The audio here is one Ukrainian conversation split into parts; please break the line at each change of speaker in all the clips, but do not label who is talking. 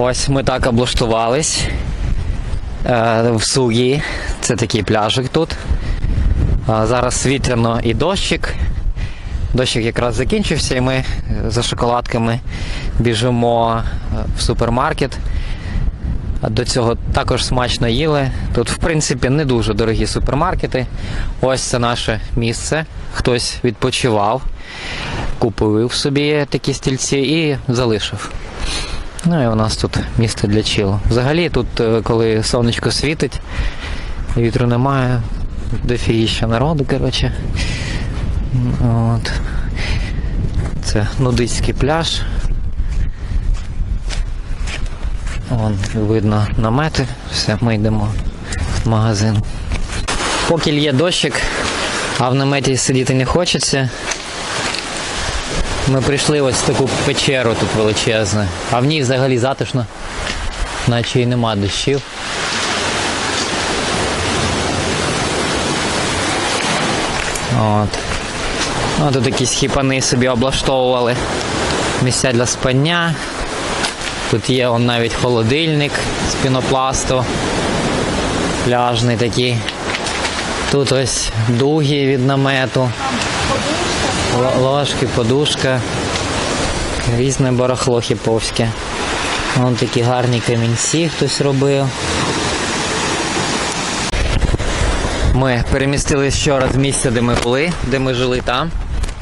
Ось ми так облаштувались е, в Сугі. Це такий пляжик тут. Зараз вітряно і дощик. Дощик якраз закінчився, і ми за шоколадками біжимо е, в супермаркет. До цього також смачно їли. Тут, в принципі, не дуже дорогі супермаркети. Ось це наше місце. Хтось відпочивав, купив собі такі стільці і залишив. Ну і у нас тут місце для чилу. Взагалі тут, е, коли сонечко світить, вітру немає, дофігіща народу, коротше. От. Це нудистський пляж. Вон видно намети, все, ми йдемо в магазин. Поки є дощик, а в наметі сидіти не хочеться. Ми прийшли ось в таку печеру тут величезну, а в ній взагалі затишно, наче і нема дощів. От. Ну, тут якісь хіпани собі облаштовували. Місця для спання. Тут є он навіть холодильник з пінопласту. Пляжний такий. Тут ось дуги від намету. Ложки, подушка. Різне барахло хіповське. Вон такі гарні камінці хтось робив. Ми перемістились вчора з місця, де ми були, де ми жили там.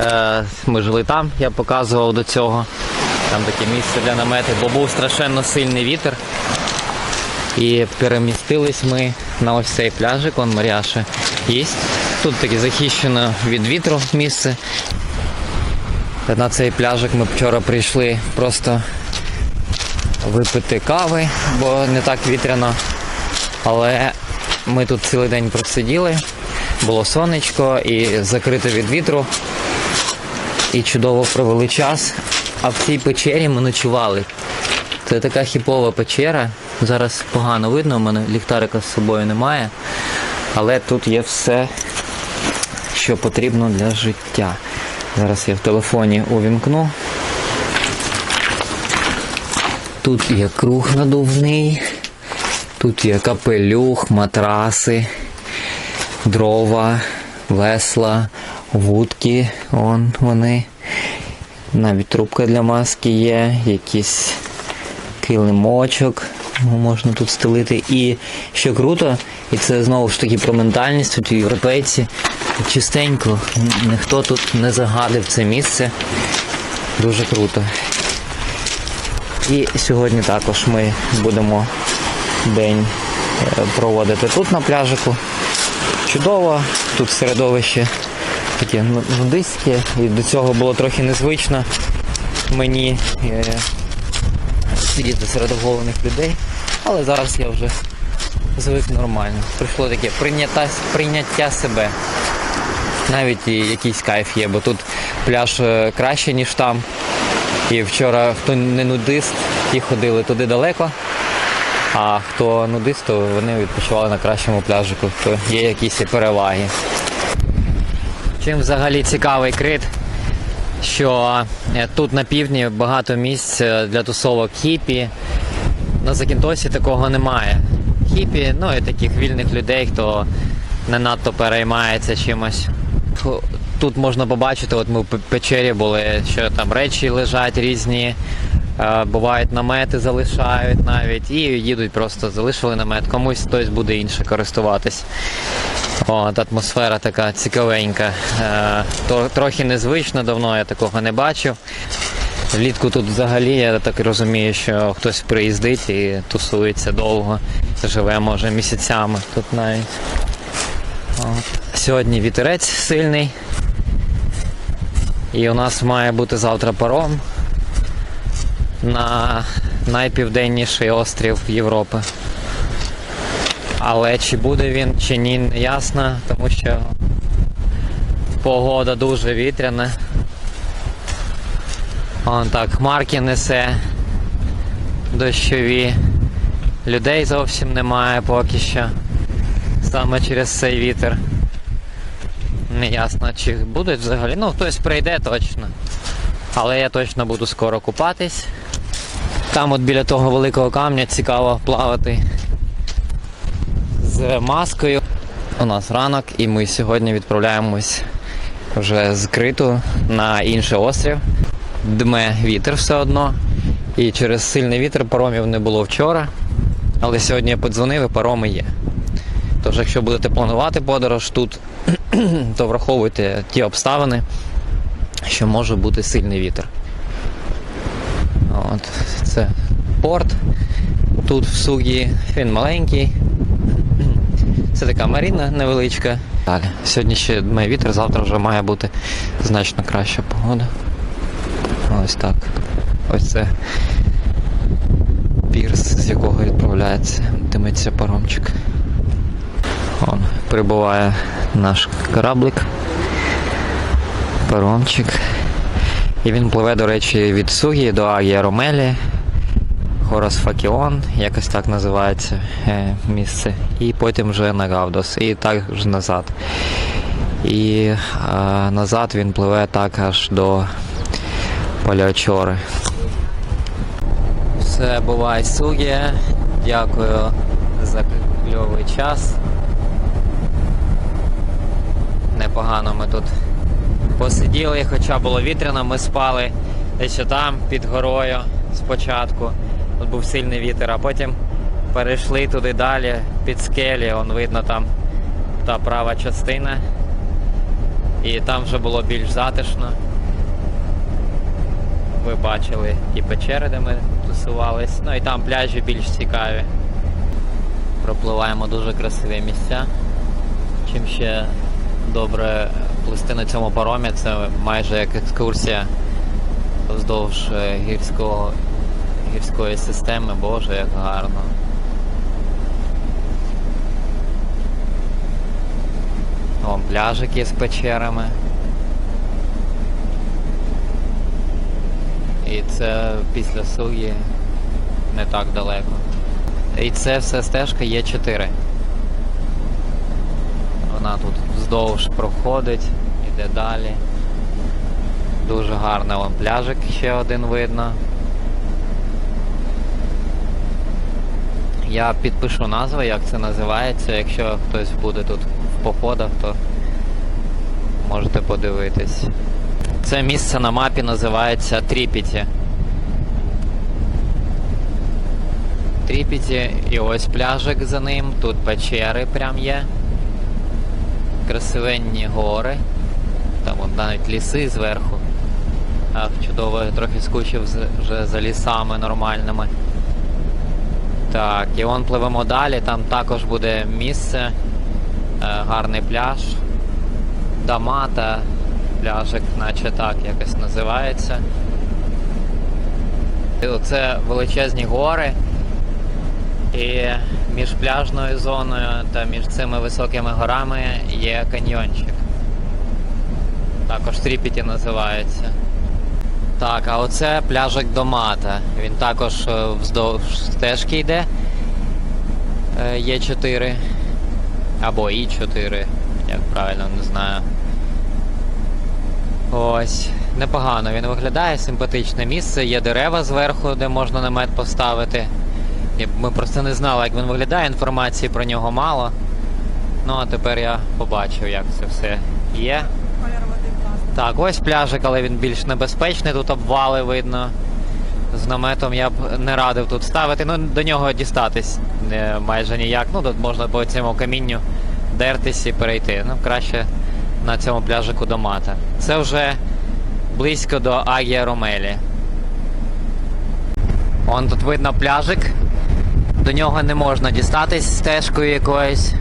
Е, ми жили там, я показував до цього. Там таке місце для намету, бо був страшенно сильний вітер. І перемістились ми на ось цей пляжик, он Маріаша їсть. Тут таке захищено від вітру місце. На цей пляжик ми вчора прийшли просто випити кави, бо не так вітряно. Але ми тут цілий день просиділи, було сонечко і закрито від вітру. І чудово провели час. А в цій печері ми ночували. Це така хіпова печера. Зараз погано видно, у мене ліхтарика з собою немає. Але тут є все, що потрібно для життя. Зараз я в телефоні увімкну. Тут є круг надувний, тут є капелюх, матраси, дрова, весла, вудки, вон вони. Навіть трубка для маски є, якийсь килимочок можна тут стелити. І що круто, і це знову ж таки про ментальність, тут європейці чистенько, ніхто тут не загадив це місце. Дуже круто. І сьогодні також ми будемо день е, проводити тут на пляжику. Чудово, тут середовище таке ну- нудистське, і до цього було трохи незвично мені е, сидіти серед оголених людей, але зараз я вже звик нормально. Прийшло таке прийняття, прийняття себе. Навіть і якийсь кайф є, бо тут пляж е, краще, ніж там. І вчора хто не нудист, ті ходили туди далеко. А хто нудист, то вони відпочивали на кращому пляжику, то є якісь переваги. Чим взагалі цікавий крит, що е, тут на півдні багато місць е, для тусовок хіпі. На Закінтосі такого немає. Хіпі, ну і таких вільних людей, хто не надто переймається чимось. Тут можна побачити, от ми в печері були, що там речі лежать різні, бувають намети залишають навіть, і їдуть просто залишили намет, комусь хтось буде інше користуватись. От, атмосфера така цікавенька. Е, трохи незвично, давно я такого не бачив. Влітку тут взагалі, я так розумію, що хтось приїздить і тусується довго, живе може місяцями тут навіть. От. Сьогодні вітерець сильний. І у нас має бути завтра паром на найпівденніший острів Європи. Але чи буде він, чи ні, не ясно, тому що погода дуже вітряна. Вон так, хмарки несе дощові. Людей зовсім немає поки що. Саме через цей вітер. Не ясно, чи будуть взагалі. Ну, хтось прийде точно. Але я точно буду скоро купатись. Там от біля того великого камня цікаво плавати з маскою. У нас ранок, і ми сьогодні відправляємось вже з Криту на інший острів. Дме вітер все одно. І через сильний вітер паромів не було вчора. Але сьогодні я подзвонив і пароми є. Тож, якщо будете планувати подорож тут, то враховуйте ті обставини, що може бути сильний вітер. От, це порт. Тут в Сугі він маленький. Це така маріна невеличка. Далі. Сьогодні ще дме вітер, завтра вже має бути значно краща погода. Ось так. Ось це пірс, з якого відправляється, димиться паромчик. Он прибуває наш кораблик. Паромчик. І він пливе, до речі, від Сугі до Агія Ромелі. Хорос Факіон, якось так називається е, місце. І потім вже на Гавдос. І так ж назад. І е, назад він пливе так аж до Палеочори. Все, бувай Сугія. Дякую за кльовий час. Непогано ми тут посиділи, хоча було вітряно, ми спали дещо там під горою спочатку. Тут був сильний вітер, а потім перейшли туди далі, під скелі, он видно там та права частина. І там вже було більш затишно. Ви бачили ті печери, де ми тусувались. Ну і там пляжі більш цікаві. Пропливаємо дуже красиві місця. Чим ще добре плисти на цьому паромі, це майже як екскурсія вздовж е, гірського, гірської системи. Боже, як гарно. Вон пляжики з печерами. І це після Сугі не так далеко. І це все стежка є 4 Вона тут вздовж проходить, іде далі. Дуже гарний вон пляжик ще один видно. Я підпишу назву, як це називається. Якщо хтось буде тут в походах, то можете подивитись. Це місце на мапі називається Тріпіті. Тріпіті і ось пляжик за ним, тут печери прям є. Красивенні гори. Там от навіть ліси зверху. Ах, чудово, трохи скучив вже за лісами нормальними. Так, і вон пливемо далі, там також буде місце, е, гарний пляж. Дамата, пляжик, наче так якось називається. І Оце величезні гори. І між пляжною зоною та між цими високими горами є каньйончик. Також Тріпіті називається. Так, а оце пляжик Домата. Він також е, вздовж стежки йде. Е, Є 4. Або і 4, як правильно не знаю. Ось, непогано він виглядає, симпатичне місце, є дерева зверху, де можна намет поставити. Ми просто не знали, як він виглядає, інформації про нього мало. Ну а тепер я побачив, як це все є.
Класний.
Так, ось пляжик, але він більш небезпечний, тут обвали видно. З наметом я б не радив тут ставити. Ну, до нього дістатись не, майже ніяк. Ну, тут можна по цьому камінню дертись і перейти. Ну, краще на цьому пляжику до мата. Це вже близько до Агія Ромелі. Вон тут видно пляжик. До нього не можна дістатись стежкою якоюсь,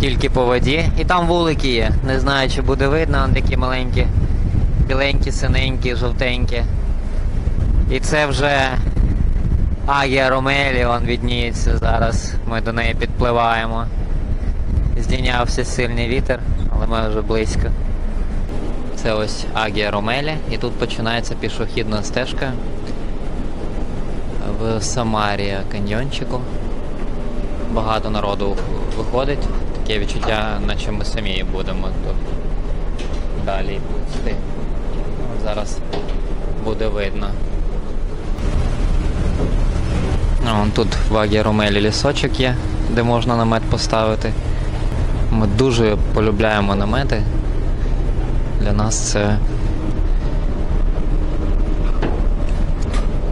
тільки по воді. І там вулики є. Не знаю, чи буде видно, вони такі маленькі, біленькі, синенькі, жовтенькі. І це вже Агія Ромелі, он відніється зараз. Ми до неї підпливаємо. Здійнявся сильний вітер, але ми вже близько. Це ось Агія Ромелі, і тут починається пішохідна стежка в Самарія каньйончику. Багато народу виходить. Таке відчуття, наче ми самі будемо тут далі йти. Зараз буде видно. Вон тут в Агіромелі лісочок є, де можна намет поставити. Ми дуже полюбляємо намети. Для нас це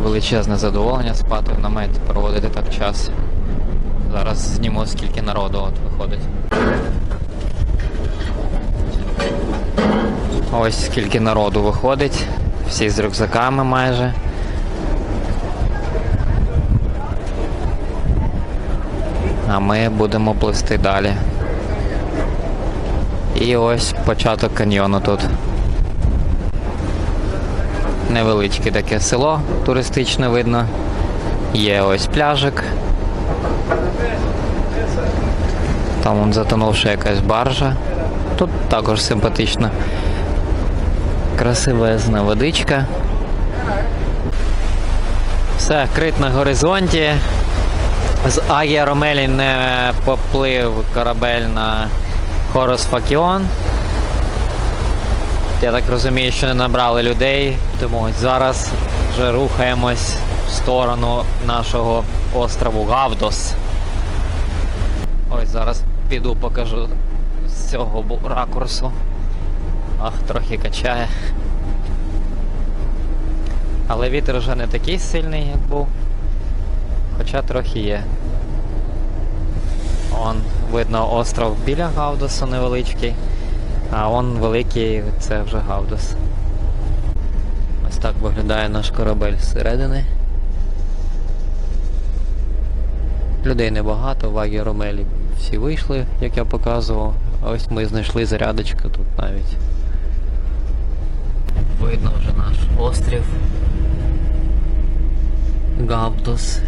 величезне задоволення спати в наметі, проводити так час. Зараз зніму скільки народу от виходить. Ось скільки народу виходить. Всі з рюкзаками майже. А ми будемо пливти далі. І ось початок каньйону тут. Невеличке таке село туристичне видно. Є ось пляжик. Там он затонувши якась баржа. Тут також симпатично. Красивезна водичка. Все, крит на горизонті. З Агія Ромелі не поплив корабель на Хорос Факіон. Я так розумію, що не набрали людей, тому зараз вже рухаємось в сторону нашого острову Гавдос. Ось зараз піду покажу з цього ракурсу. Ах, трохи качає. Але вітер вже не такий сильний, як був. Хоча трохи є. Он видно остров біля Гавдосу невеличкий, а он великий це вже Гавдос. Ось так виглядає наш корабель зсередини. Людей небагато, в Агі Ромелі всі вийшли, як я показував. А ось ми знайшли зарядочку тут навіть. Видно вже наш острів. Гавдос.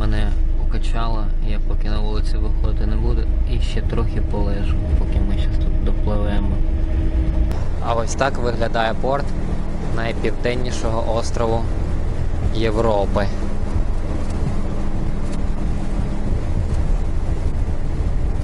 Мене укачало, я поки на вулицю виходити не буду і ще трохи полежу, поки ми зараз тут допливемо. А ось так виглядає порт найпівденнішого острову Європи.